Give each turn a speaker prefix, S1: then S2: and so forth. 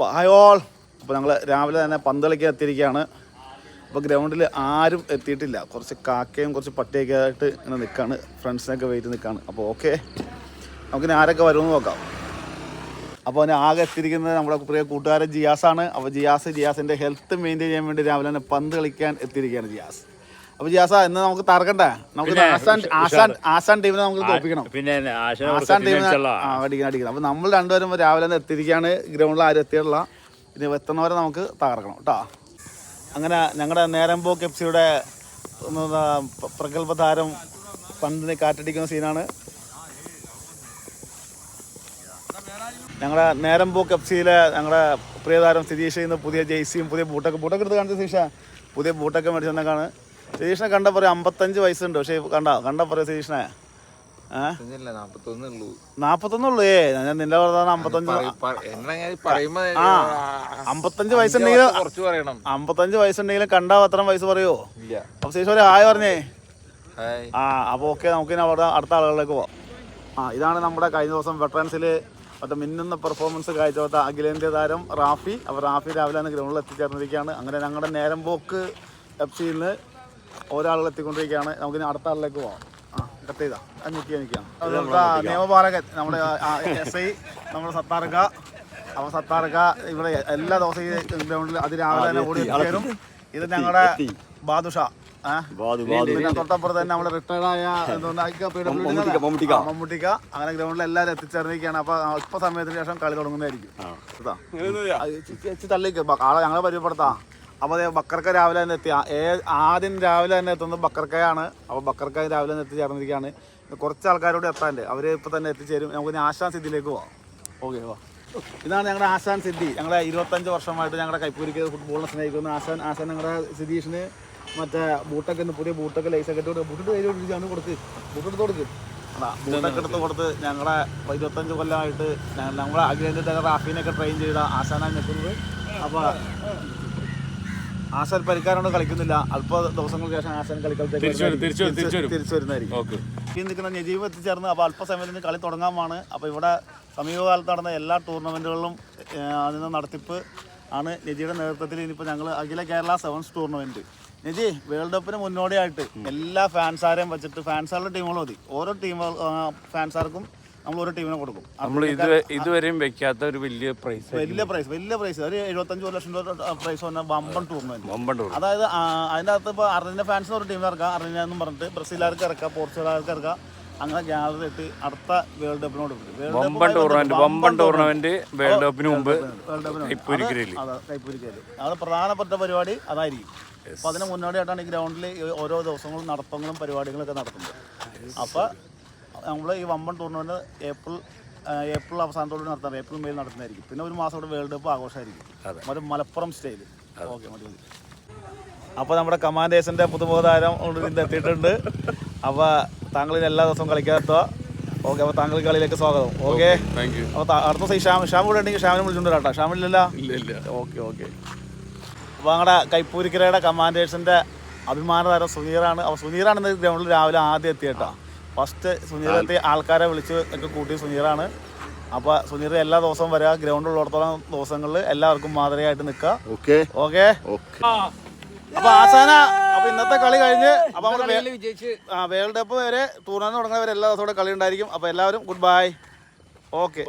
S1: അപ്പോൾ അപ്പോൾ ഞങ്ങൾ രാവിലെ തന്നെ പന്തളിക്ക് എത്തിയിരിക്കുകയാണ്. അപ്പോൾ ഗ്രൗണ്ടിൽ ആരും എത്തിയിട്ടില്ല. കുറച്ച് കാക്കയും കുറച്ച് പട്ടിയൊക്കെ ആയിട്ട് ഇങ്ങനെ നിൽക്കുകയാണ് ഫ്രണ്ട്സിനൊക്കെ വെയിറ്റ് നിൽക്കുകയാണ് അപ്പോൾ ഓക്കെ നമുക്കിനി ആരൊക്കെ വരുമെന്ന് നോക്കാം. അപ്പോൾ അതിന് ആകെ എത്തിയിരിക്കുന്നത് നമ്മുടെ പ്രിയ കൂട്ടുകാരൻ ജിയാസാണ്. അപ്പോൾ ജിയാസ് ജിയാസിന്റെ ഹെൽത്ത് മെയിന്റെയിൻ ചെയ്യാൻ വേണ്ടി രാവിലെ തന്നെ പന്ത് കളിക്കാൻ എത്തിയിരിക്കുകയാണ് ജിയാസ്. അപ്പോൾ ജിയാസ ഇന്ന് നമുക്ക് തറക്കണ്ട നമുക്ക് ആസാൻ ആസാൻ ആസാൻ ടീമിനെ നമുക്ക് തോപ്പിക്കണം
S2: പിന്നെ
S1: ആസാൻ ടീമിനെ അടിക്കണം അടിക്കണം. അപ്പോൾ നമ്മൾ രണ്ടുപേരും രാവിലെ തന്നെ എത്തിയിരിക്കുകയാണ്. ഗ്രൗണ്ടിൽ ആരും എത്തിയിട്ടുള്ള ഇനി എത്തുന്നവരെ നമുക്ക് തകർക്കണം കേട്ടോ. അങ്ങനെ ഞങ്ങളുടെ നേരമ്പോ കെപ്സിയുടെ പ്രഗത്ഭ താരം പന്തിനെ കാറ്റടിക്കുന്ന സീനാണ്. ഞങ്ങളുടെ നേരമ്പോ കെപ്സിയിലെ ഞങ്ങളുടെ പ്രിയതാരം സ്ഥിതീഷ് ഇന്ന് പുതിയ ജെയ്സിയും പുതിയ ബൂട്ടൊക്കെ ബൂട്ടൊക്കെ എടുത്ത് കാണിച്ച സതീഷ. പുതിയ ബൂട്ടൊക്കെ മേടിച്ചു തന്നേക്കാണ് സതീഷിനെ കണ്ട പറയാം അമ്പത്തഞ്ച് വയസ്സുണ്ട്. പക്ഷേ കണ്ട കണ്ട പറയാം സതീഷിനെ. നാപ്പത്തൊന്നുള്ളൂ ഏ ഞാൻ നിന്റെ പറഞ്ഞ അമ്പത്തഞ്ച് ആ അമ്പത്തഞ്ച് വയസ്സുണ്ടെങ്കിൽ
S3: പറയണം.
S1: അമ്പത്തഞ്ച് വയസ്സുണ്ടെങ്കിലും കണ്ടാ അത്ര വയസ്സ് പറയോ അപ്പൊ ശേഷം ഒരു ഹായ് പറഞ്ഞേ. ആ അപ്പൊ ഓക്കെ നമുക്ക് ഇനി അവിടെ അടുത്ത ആളുകളിലേക്ക് പോവാം. ആ ഇതാണ് നമ്മുടെ കഴിഞ്ഞ ദിവസം വെട്ടറൻസിൽ മറ്റേ മിന്നുന്ന പെർഫോമൻസ് കാഴ്ചവെച്ച അഖിലേന്ത്യാ താരം റാഫി. അപ്പോൾ റാഫി രാവിലെ ഗ്രൗണ്ടിൽ എത്തിച്ചേർന്നിരിക്കുകയാണ്. അങ്ങനെ ഞങ്ങളുടെ നേരം പോക്ക് എഫ് സിയിൽ നിന്ന് ഒരാളുകൾ എത്തിക്കൊണ്ടിരിക്കുകയാണ്. നമുക്കിനി അടുത്ത ആളിലേക്ക് പോവാം. ആ കട്ട് ചെയ്താ. അത് ഞെക്കി നിൽക്കാം നമ്മുടെ നിയമപാലകൻ നമ്മുടെ എസ് ഐ നമ്മുടെ സത്താർക്ക. അപ്പൊ സത്താർക്ക ഇവിടെ എല്ലാ ദിവസവും ഈ ഗ്രൗണ്ടിൽ അതിരാവിലെ തന്നെ ഓടി എത്തിച്ചേരും ഇത് ഞങ്ങളുടെ ബാദുഷ. ഏഹ് പിന്നെ തൊട്ടപ്പുറത്ത് തന്നെ നമ്മുടെ റിട്ടയർഡായ മമ്മൂട്ടിക്ക അങ്ങനെ ഗ്രൗണ്ടിൽ എല്ലാവരും എത്തിച്ചേർന്നിരിക്കുകയാണ്. അപ്പൊ ഇപ്പൊ സമയത്തിന് ശേഷം കളി തുടങ്ങുന്നതായിരിക്കും. തള്ളിക്ക് ആളെ ഞങ്ങളെ പരിചയപ്പെടുത്താം. അപ്പോൾ അതേ ബക്കർക്ക രാവിലെ തന്നെ എത്തി. ഏ- ആദ്യം രാവിലെ തന്നെ എത്തുന്നത് ബക്കർക്കയാണ്. അപ്പോൾ ബക്കർക്ക രാവിലെ തന്നെ എത്തിച്ചേർന്നിരിക്കുകയാണ്. കുറച്ച് ആൾക്കാരോട് എത്താണ്ട് അവർ ഇപ്പോൾ തന്നെ എത്തിച്ചേരും. നമുക്ക് ആശാൻ സിദ്ധിയിലേക്ക് പോവാം. ഓക്കെ വാ. ഇതാണ് ഞങ്ങളുടെ ആശാൻ സിദ്ധി. ഞങ്ങളുടെ ഇരുപത്തഞ്ച് വർഷമായിട്ട് ഞങ്ങളുടെ കൈപ്പൂരിക്ക് ഫുട്ബോളിനെ സ്നേഹിക്കുന്ന. ആശാൻ ആശാൻ ഞങ്ങളുടെ സിദ്ധീഷിന് മറ്റേ ബൂട്ടൊക്കെ ഇന്ന് പുതിയ ബൂട്ടൊക്കെ ലൈസൊക്കെ ഇട്ട് ബൂട്ടിട്ട് കയ്യിൽ കൊടുത്ത് കൊടുക്ക്. ബൂട്ടെടുത്ത് കൊടുക്ക്. ബൂട്ടൊക്കെ എടുത്ത് കൊടുത്ത് ഞങ്ങളുടെ ഇരുപത്തഞ്ച് കൊല്ലമായിട്ട് ഞങ്ങളെ അഖിലേന്ത്യ റാഫീനൊക്കെ ട്രെയിൻ ചെയ്ത ആശാനാണ് നിൽക്കുന്നത് അപ്പോൾ ആശാൻ പരിക്കാരോട് കളിക്കുന്നില്ല? അല്പ ദിവസങ്ങൾക്ക് ശേഷം ആശാൻ കളിക്കുന്നത്
S2: തിരിച്ചു വരും, തിരിച്ചു വരും, തിരിച്ചു വരും.
S1: തിരിച്ചു വരുന്നതായിരിക്കും. ഈ നിൽക്കുന്ന നജീബ് എത്തിച്ചേർന്ന് അപ്പോൾ അല്പസമയത്തിന് കളി തുടങ്ങാമാണ്. അപ്പോൾ ഇവിടെ സമീപകാലത്ത് നടന്ന എല്ലാ ടൂർണമെന്റുകളിലും അതിന് നടത്തിപ്പ് ആണ് നജിയുടെ നേതൃത്വത്തിൽ. ഇനിയിപ്പോൾ ഞങ്ങൾ അഖില Kerala sevens tournament. Naji world കപ്പിന് മുന്നോടിയായിട്ട് എല്ലാ ഫാൻസാരെയും വെച്ചിട്ട് ഫാൻസാരുടെ ടീമുകൾ മതി. ഓരോ ടീം ഫാൻസാർക്കും നമ്മൾ ഒരു ടീമിനെ കൊടുക്കും.
S2: നമ്മൾ ഇതുവരെ ഇതുവരെയും വെക്കാത്ത ഒരു വലിയ പ്രൈസ്
S1: വലിയ പ്രൈസ് വലിയ പ്രൈസ് ഒരു എഴുപത്തഞ്ച് ലക്ഷം രൂപ പ്രൈസ് വന്ന വമ്പൻ
S2: ടൂർണമെന്റ്
S1: അതായത് അതിന്റെ അകത്ത് ഇപ്പോൾ അർജന്റീന ഫാൻസ് ഒരു ടീം ഇറക്കാം. അർജന്റീന എന്ന് പറഞ്ഞിട്ട് ബ്രസീലുകാർക്ക് ഇറക്കാം പോർച്ചുഗലുകാർക്ക് ഇറക്കാം. അങ്ങനെ ഗാലറി ഇട്ട് അടുത്ത വേൾഡ് കപ്പിനോട്.
S2: വമ്പൻ ടൂർണമെന്റ് വമ്പൻ ടൂർണമെന്റ് വേൾഡ് കപ്പിന് മുമ്പ്
S1: അതെ പ്രധാനപ്പെട്ട പരിപാടി അതായിരിക്കും. അപ്പൊ അതിന് മുന്നോടിയായിട്ടാണ് ഈ ഗ്രൗണ്ടിൽ ഓരോ ദിവസങ്ങളും നടത്തങ്ങളും പരിപാടികളൊക്കെ നടത്തുന്നത്. അപ്പോൾ നമ്മൾ ഈ വമ്പൻ ടൂർണമെന്റ് ഏപ്രിൽ ഏപ്രിൽ അവസാനത്തോടെ നടത്താറ്. ഏപ്രിൽ മെയിൽ നടത്തുന്നതായിരിക്കും പിന്നെ ഒരു മാസം കൂടെ വേൾഡ് കപ്പ് ആഘോഷമായിരിക്കും. ഒരു മലപ്പുറം സ്റ്റൈൽ ഓക്കെ മതി അപ്പോൾ നമ്മുടെ കമാൻഡേഴ്സിന്റെ പുതുമുഖ താരം ഇതിന്റെ എത്തിയിട്ടുണ്ട്. അപ്പോൾ താങ്കൾ ഇനി എല്ലാ ദിവസവും കളിക്കാത്തോ? ഓക്കെ അപ്പോൾ താങ്കൾ കളിയിലേക്ക് സ്വാഗതം. ഓക്കെ അപ്പോൾ അടുത്ത ദിവസം ഈ ഷാം ഷാം കൂടെ ഉണ്ടെങ്കിൽ ഷാമിനെ വിളിച്ചിട്ടുണ്ട് കേട്ടോ ഷാമില്ലല്ലോ ഓക്കെ ഓക്കെ. അപ്പോൾ ഞങ്ങളുടെ കൈപ്പൂരിക്കരയുടെ കമാൻഡേഴ്സിന്റെ അഭിമാന താരം സുനീറാണ്. അപ്പോൾ സുനീറാണ് ഇന്ന് ഗ്രൗണ്ടിൽ രാവിലെ ആദ്യം എത്തിയേട്ടാ. ഫസ്റ്റ് സുനീറത്തെ ആൾക്കാരെ വിളിച്ച് ഒക്കെ കൂട്ടി സുനീറാണ്. അപ്പൊ സുനീർ എല്ലാ ദിവസവും വരിക ഗ്രൗണ്ടിലുള്ളിടത്തോളം ദിവസങ്ങളിൽ എല്ലാവർക്കും മാതൃകയായിട്ട് നിൽക്കുക.
S4: ഓക്കെ.
S1: ഓക്കെ? അപ്പൊ ആസാന അപ്പൊ ഇന്നത്തെ കളി കഴിഞ്ഞ് അപ്പൊ നമ്മൾ വേൾഡ് കപ്പ് വരെ ടൂർണമെന്റ് തുടങ്ങുന്നവരെ എല്ലാ ദിവസവും കളി ഉണ്ടായിരിക്കും. അപ്പൊ എല്ലാവരും ഗുഡ് ബൈ ഓക്കെ